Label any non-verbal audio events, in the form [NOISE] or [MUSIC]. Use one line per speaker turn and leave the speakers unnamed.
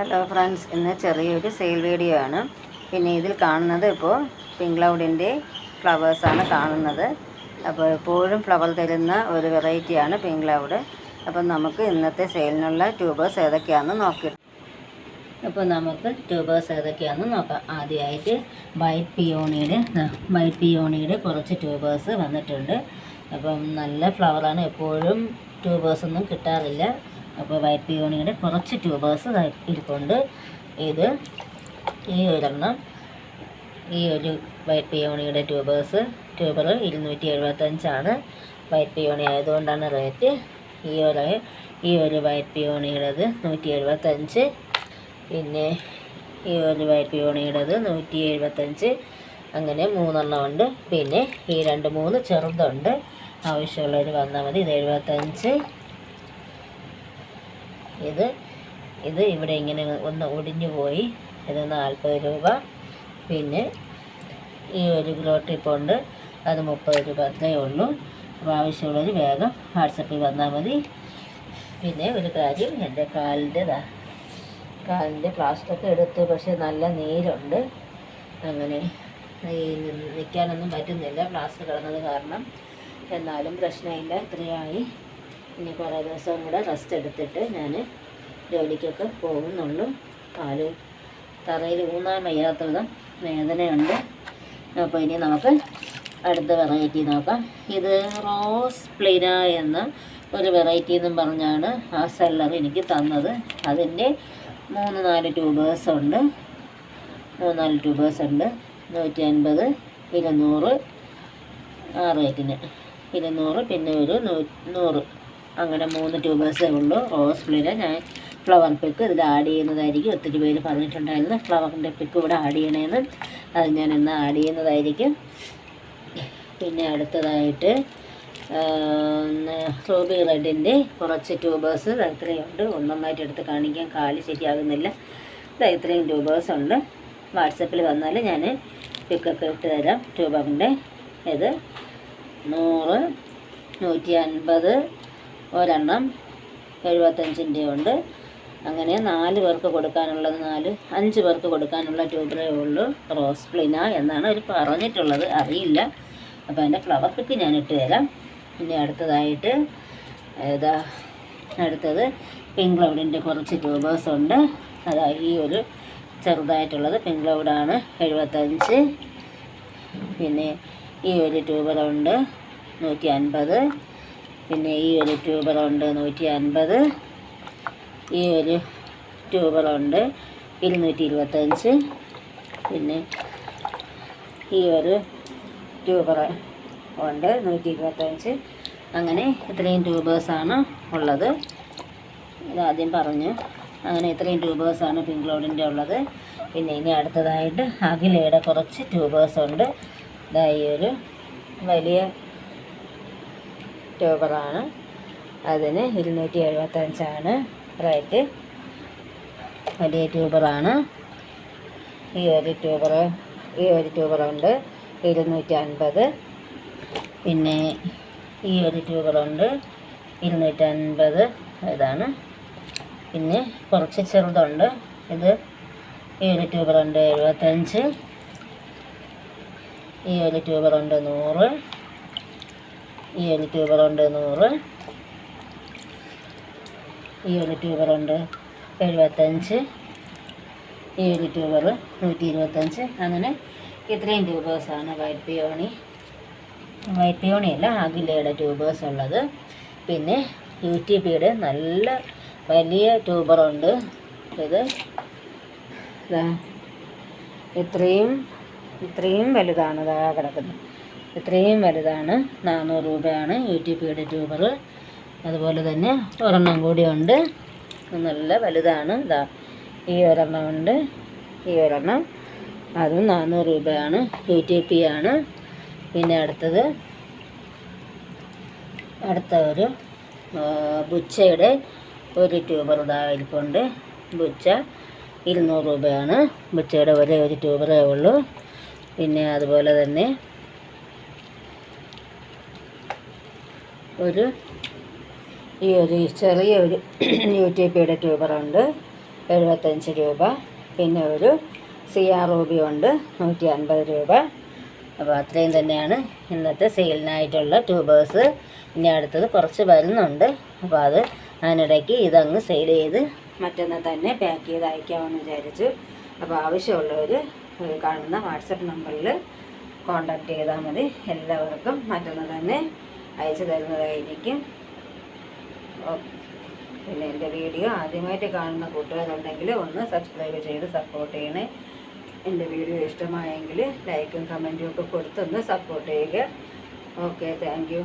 Hello friends ഇന്ന് ചെറിയൊരു sale video ആണ്. പിന്നെ ഇതിൽ കാണുന്നത് ഇപ്പോൾ പിങ്ക് ക്ലൗഡിന്റെ ഫ്ലവേഴ്സാണ് കാണുന്നത്. അപ്പോൾ എപ്പോഴും ഫ്ലവർ തരുന്ന ഒരു വെറൈറ്റിയാണ് പിങ്ക് ക്ലൗഡ് അപ്പം നമുക്ക് ഇന്നത്തെ സെയിലിനുള്ള ട്യൂബേഴ്സ് ഏതൊക്കെയാണെന്ന് നോക്കി അപ്പോൾ നമുക്ക് ട്യൂബേഴ്സ് ഏതൊക്കെയാണെന്ന് നോക്കാം. ആദ്യമായിട്ട് വൈറ്റ് പിയോണിയുടെ വൈറ്റ് പിയോണിയുടെ കുറച്ച് ട്യൂബേഴ്സ് വന്നിട്ടുണ്ട്. അപ്പം നല്ല ഫ്ലവറാണ് എപ്പോഴും ട്യൂബേഴ്സൊന്നും കിട്ടാറില്ല. അപ്പോൾ വൈറ്റ് യോണിയുടെ കുറച്ച് ട്യൂബേഴ്സ് ഇരിപ്പുണ്ട്. ഇത് ഈ ഒരെണ്ണം ഈ ഒരു വൈറ്റ് പിയോണിയുടെ ട്യൂബേഴ്സ്. ട്യൂബർ ഇരുന്നൂറ്റി എഴുപത്തഞ്ചാണ് വൈറ്റ് പിയോണി ആയതുകൊണ്ടാണ് റേറ്റ് ഈ ഒരു ഈ ഒരു വൈറ്റ് പിയോണിയുടേത് നൂറ്റി എഴുപത്തഞ്ച് പിന്നെ ഈ ഒരു വൈറ്റ് പിയോണിയുടേത് നൂറ്റി എഴുപത്തഞ്ച് അങ്ങനെ മൂന്നെണ്ണം ഉണ്ട്. പിന്നെ ഈ രണ്ട് മൂന്ന് ചെറുതുണ്ട്. ആവശ്യമുള്ളവർ വന്നാൽ മതി. ഇത് എഴുപത്തഞ്ച്. ഇത് ഇത് ഇവിടെ ഇങ്ങനെ ഒന്ന് ഒടിഞ്ഞു പോയി. ഇത് നാൽപ്പത് രൂപ. പിന്നെ ഈ ഒരു ഗ്രോ പോണ്ട് അത് മുപ്പത് രൂപ അത്രയേ ഉള്ളൂ. അപ്പോൾ ആവശ്യമുള്ളവർ വേഗം വാട്സപ്പിൽ വന്നാൽ മതി. പിന്നെ ഒരു കാര്യം എന്റെ കാലിന്റെ ദാ കാലിന്റെ പ്ലാസ്റ്ററൊക്കെ എടുത്തു. പക്ഷേ നല്ല നീരുണ്ട്. അങ്ങനെ ഈ നിൽക്കാനൊന്നും പറ്റുന്നില്ല. പ്ലാസ്റ്റർ കിടന്നത് കാരണം. എന്നാലും പ്രശ്നമില്ല. ഇത്രയായി. ഇനി കുറേ ദിവസം കൂടെ റെസ്റ്റ് എടുത്തിട്ട് ഞാൻ ജോലിക്കൊക്കെ പോകുന്നുള്ളൂ. പാൽ തറയിൽ ഊന്നാൻ വയ്യാത്ത വിധം വേദനയുണ്ട്. അപ്പോൾ ഇനി നമുക്ക് അടുത്ത വെറൈറ്റി നോക്കാം. ഇത് റോസ് പ്ലിന എന്ന ഒരു വെറൈറ്റി എന്നും പറഞ്ഞാണ് ആ സെല്ലർ എനിക്ക് തന്നത്. അതിന്റെ മൂന്ന് നാല് ട്യൂബേഴ്സ് ഉണ്ട്. നാല് ട്യൂബേഴ്സ് ഉണ്ട്. നൂറ്റി അൻപത് ഇരുന്നൂറ് ആ റേറ്റിന് ഇരുന്നൂറ് പിന്നെ ഒരു നൂറ്. അങ്ങനെ മൂന്ന് ട്യൂബേഴ്സേ ഉള്ളൂ. റോസ് പ്ലിന ഞാൻ ഫ്ലവർ പിക്ക് ഇതിൽ ആഡ് ചെയ്യുന്നതായിരിക്കും. ഒത്തിരി പേര് പറഞ്ഞിട്ടുണ്ടായിരുന്നു ഫ്ലവറിന്റെ പിക്ക് ഇവിടെ ആഡ് ചെയ്യണമെന്ന് അത് ഞാൻ ഇന്ന് ആഡ് ചെയ്യുന്നതായിരിക്കും. പിന്നെ അടുത്തതായിട്ട് റൂബി റെഡിന്റെ കുറച്ച് ട്യൂബേഴ്സ് ഇത്രയുണ്ട്. ഒന്നൊന്നായിട്ട് എടുത്ത് കാണിക്കാൻ കാൽ ശരിയാകുന്നില്ല. ഇത്രയും ട്യൂബേഴ്സ് ഉണ്ട്. വാട്സപ്പിൽ വന്നാൽ ഞാൻ പിക്കൊക്കെ ഇട്ട് തരാം. ട്യൂബറിന്റെ ഇത്. നൂറ് നൂറ്റി അൻപത് ഒരെണ്ണം എഴുപത്തഞ്ചിന്റെ ഉണ്ട്. അങ്ങനെ നാല് പേർക്ക് കൊടുക്കാനുള്ളത് നാല് അഞ്ച് പേർക്ക് കൊടുക്കാനുള്ള ട്യൂബറേ ഉള്ളൂ. റോസ് പ്ലിന എന്നാണ് അവർ പറഞ്ഞിട്ടുള്ളത്. അറിയില്ല. അപ്പോൾ അതിന്റെ ഫ്ലവർ പിക്ക് ഞാൻ ഇട്ട് തരാം. പിന്നെ അടുത്തതായിട്ട് ഏതാ അടുത്തത് പിങ്ക് ക്ലൗഡിന്റെ കുറച്ച് ട്യൂബേഴ്സ് ഉണ്ട്. അതാ ഈ ഒരു ചെറുതായിട്ടുള്ളത് പിങ്ക് ക്ലൗഡാണ് എഴുപത്തഞ്ച്. പിന്നെ ഈ ഒരു ട്യൂബറുണ്ട് നൂറ്റി അൻപത് പിന്നെ ഈ ഒരു ട്യൂബറുണ്ട് നൂറ്റി അൻപത് ഈ ഒരു ട്യൂബറുണ്ട് ഇരുന്നൂറ്റി ഇരുപത്തഞ്ച് പിന്നെ ഈ ഒരു ട്യൂബർ ഉണ്ട് നൂറ്റി ഇരുപത്തഞ്ച് അങ്ങനെ ഇത്രയും ട്യൂബേഴ്സാണ് ഉള്ളത്. ഇതാദ്യം പറഞ്ഞു. അങ്ങനെ ഇത്രയും ട്യൂബേഴ്സാണ് പിങ്ക് ലോഡിന്റെ ഉള്ളത്. പിന്നെ ഇനി അടുത്തതായിട്ട് അഖിലയുടെ കുറച്ച് ട്യൂബേഴ്സ് ഉണ്ട് ഇതായി ഒരു വലിയ ട്യൂബറാണ് അതിന് ഇരുന്നൂറ്റി എഴുപത്തഞ്ചാണ് റേറ്റ്. വലിയ ട്യൂബറാണ്. ഈ ഒരു ട്യൂബർ ഈ ഒരു ട്യൂബറുണ്ട്. ഇരുന്നൂറ്റി അൻപത് പിന്നെ ഈ ഒരു ട്യൂബറുണ്ട്. ഇരുന്നൂറ്റി അൻപത് ഇതാണ്. പിന്നെ കുറച്ച് ചെറുതുണ്ട്. ഇത് ഈ ഒരു ട്യൂബറുണ്ട് എഴുപത്തഞ്ച്. ഈ ഒരു ട്യൂബറുണ്ട് നൂറ്. ഈ ഒരു ട്യൂബറുണ്ട് നൂറ്. ഈ ഒരു ട്യൂബറുണ്ട് എഴുപത്തഞ്ച്. ഈ ഒരു ട്യൂബർ നൂറ്റി ഇരുപത്തഞ്ച് അങ്ങനെ ഇത്രയും ട്യൂബേഴ്സാണ് വൈറ്റ് പിയോണി വൈറ്റ് അഖിലയുടെ ട്യൂബേഴ്സ് ഉള്ളത്. പിന്നെ യു ടി പിയുടെ നല്ല വലിയ ട്യൂബറുണ്ട് ഇത് ഇത്രയും ഇത്രയും വലുതാണ്. ഇതാ കിടക്കുന്നത് ഇത്രയും വലുതാണ്. നാനൂറ് രൂപയാണ്. യു ടി പിയുടെ ട്യൂബർ അതുപോലെ തന്നെ ഒരെണ്ണം കൂടിയുണ്ട് നല്ല വലുതാണ്. ഇതാ ഈ ഒരെണ്ണം ഉണ്ട്. ഈ ഒരെണ്ണം. അതും നാനൂറ് രൂപയാണ്. യു ടി പി ആണ് പിന്നെ അടുത്തത് അടുത്ത ഒരു ബുച്ചയുടെ ഒരു ട്യൂബർ ഇതായിരിപ്പുണ്ട് ബുച്ച ഇരുന്നൂറ് രൂപയാണ്. ബുച്ചയുടെ ഒരേ ഒരു ട്യൂബറേ ഉള്ളൂ. പിന്നെ അതുപോലെ തന്നെ ഒരു ഈ ഒരു ചെറിയ ഒരു [CLEARS THROAT] യു ടി പിയുടെ ട്യൂബറുണ്ട് എഴുപത്തഞ്ച് രൂപ. പിന്നെ ഒരു സി ആർ റൂബി ഉണ്ട് നൂറ്റി അൻപത് രൂപ. അപ്പോൾ അത്രയും തന്നെയാണ് ഇന്നത്തെ സെയിലിനായിട്ടുള്ള ട്യൂബേഴ്സ്. ഇനി അടുത്തത് കുറച്ച് വരുന്നുണ്ട്. അപ്പോൾ അത് അതിനിടയ്ക്ക് ഇതങ്ങ് സെയിൽ ചെയ്ത് മറ്റൊന്ന് തന്നെ പാക്ക് ചെയ്ത് അയക്കാമെന്ന് വിചാരിച്ചു. അപ്പോൾ ആവശ്യമുള്ളവർ കാണുന്ന വാട്സപ്പ് നമ്പറിൽ കോണ്ടാക്ട് ചെയ്താൽ മതി. എല്ലാവർക്കും മറ്റൊന്ന് തന്നെ അയച്ചു തരുന്നതായിരിക്കും. പിന്നെ എന്റെ വീഡിയോ ആദ്യമായിട്ട് കാണുന്ന കൂട്ടുകാരുണ്ടെങ്കിൽ ഒന്ന് സബ്സ്ക്രൈബ് ചെയ്ത് സപ്പോർട്ട് ചെയ്യണേ. എന്റെ വീഡിയോ ഇഷ്ടമായെങ്കിൽ ലൈക്കും കമന്റും ഒക്കെ കൊടുത്തൊന്ന് സപ്പോർട്ട് ചെയ്യുക. Okay thank